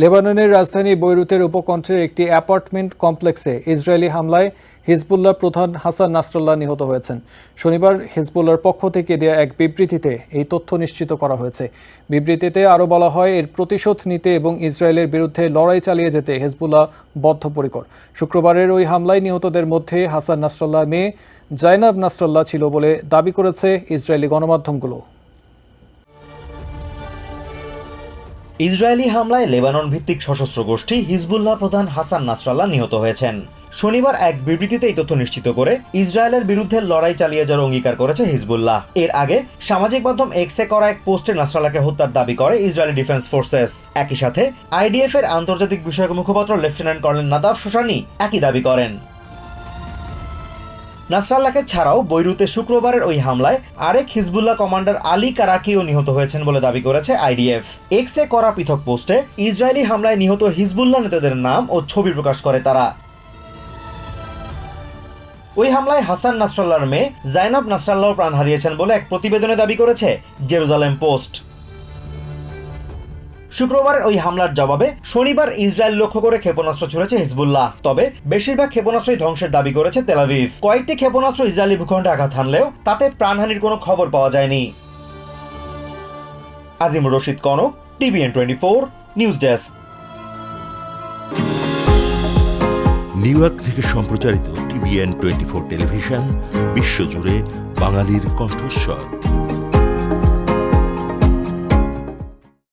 লেবাননের রাজধানী বৈরুতের উপকণ্ঠের একটি অ্যাপার্টমেন্ট কমপ্লেক্সে ইসরায়েলি হামলায় হিজবুল্লাহ প্রধান হাসান নাসরাল্লাহ নিহত হয়েছেন। শনিবার হিজবুল্লাহর পক্ষ থেকে দেয়া এক বিবৃতিতে এই তথ্য নিশ্চিত করা হয়েছে। বিবৃতিতে আরও বলা হয়, এর প্রতিশোধ নিতে এবং ইসরায়েলের বিরুদ্ধে লড়াই চালিয়ে যেতে হেজবুল্লাহ বদ্ধপরিকর। শুক্রবারের ওই হামলায় নিহতদের মধ্যে হাসান নাসরুল্লাহ মেয়ে জাইনাব নাসরুল্লাহ ছিল বলে দাবি করেছে ইসরায়েলি গণমাধ্যমগুলো। ইসরায়েলি হামলায় লেবানন ভিত্তিক সশস্ত্র গোষ্ঠী হিজবুল্লাহ প্রধান হাসান নাসরাল্লাহ নিহত হয়েছেন। শনিবার এক বিবৃতিতে এই তথ্য নিশ্চিত করে ইসরায়েলের বিরুদ্ধে লড়াই চালিয়ে যাওয়ার অঙ্গীকার করেছে হিজবুল্লাহ। এর আগে সামাজিক মাধ্যম এক্সে করা এক পোস্টে নাসরালাকে হত্যার দাবি করে ইসরায়েলি ডিফেন্স ফোর্সেস। একই সাথে আইডিএফ এর আন্তর্জাতিক বিষয়ক মুখপাত্র লেফটেন্যান্ট কর্নেল নাদাফ শোসানি একই দাবি করেন। নাসরাল্লাহকে ছাড়াও বৈরুতে শুক্রবারের ওই হামলায় আরেক হিজবুল্লাহ কমান্ডার আলী কারাকিও নিহত হয়েছেন বলে দাবি করেছে আইডিএফ। এক্সে করা পৃথক পোস্টে ইসরায়েলি হামলায় নিহত হিজবুল্লাহ নেতাদের নাম ও ছবি প্রকাশ করে তারা। ওই হামলায় হাসান নাসরাল্লাহর মেয়ে জাইনাব নাসরাল্লাহ প্রাণ হারিয়েছেন বলে এক প্রতিবেদনে দাবি করেছে জেরুজালেম পোস্ট। শুক্রবার ওই হামলার জবাবে শনিবার ইসরায়েল লক্ষ্য করে ক্ষেপণাস্ত্র ছুড়েছে হিজবুল্লাহ। তবে বেশিরভাগ ক্ষেপণাস্ত্রই ধ্বংসের দাবি করেছে তেলাভিভ কয়েকটি ক্ষেপণাস্ত্র ইসরায়েলি ভূখণ্ডে আঘাত হানলেও তাতে প্রাণহানির কোনো খবর পাওয়া যায়নি। Azim Rashid Kanak, TVN twenty four, news desk. New York থেকে সম্প্রচারিত টিভিএন টোয়েন্টি ফোর টেলিভিশন, বিশ্বজুড়ে বাঙালির কণ্ঠস্বর।